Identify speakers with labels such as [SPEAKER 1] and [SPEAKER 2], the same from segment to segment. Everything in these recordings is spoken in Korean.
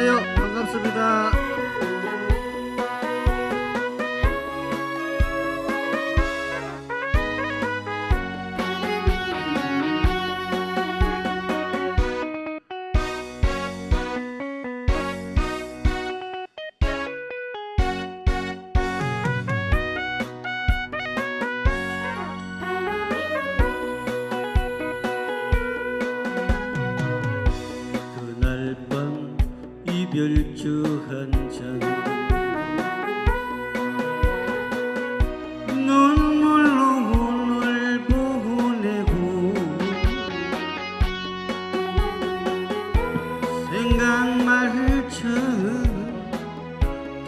[SPEAKER 1] 안녕하세요. 반갑습니다. 이별주 한잔 눈물로 오늘 보내고 생각 말처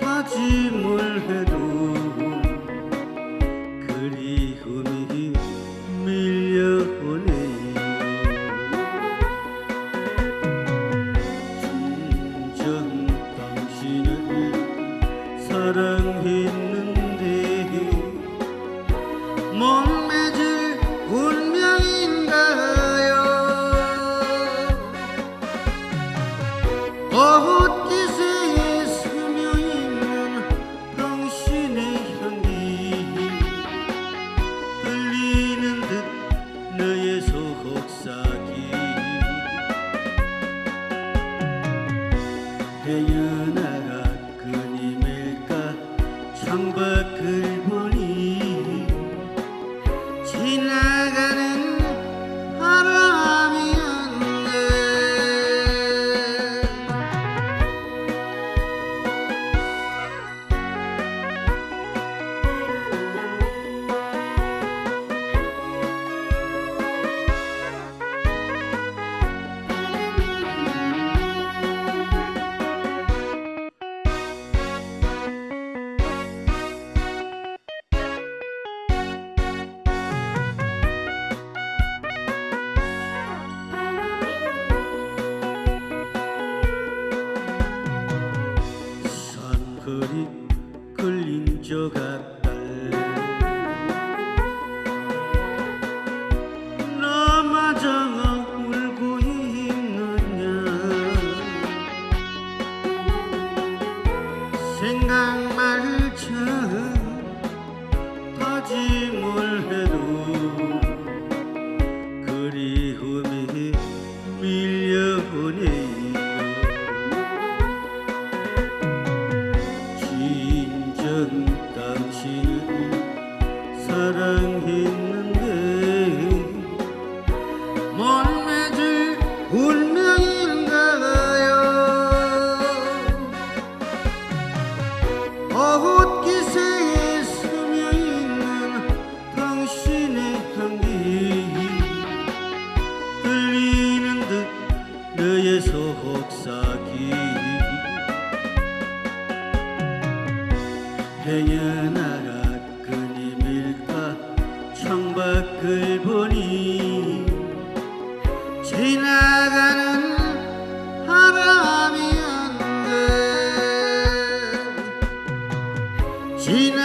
[SPEAKER 1] 다짐을 해도 사랑했는데 못 맺을 운명인가요? 꽃기세에 스며있는 당신의 향기. 들리는 듯 너의 속삭이 걸린 저 같달 나마저 울고 있느냐? 생각 말 평생의 나라 그림일까 창밖을 보니 지나가는 바람이었네 지나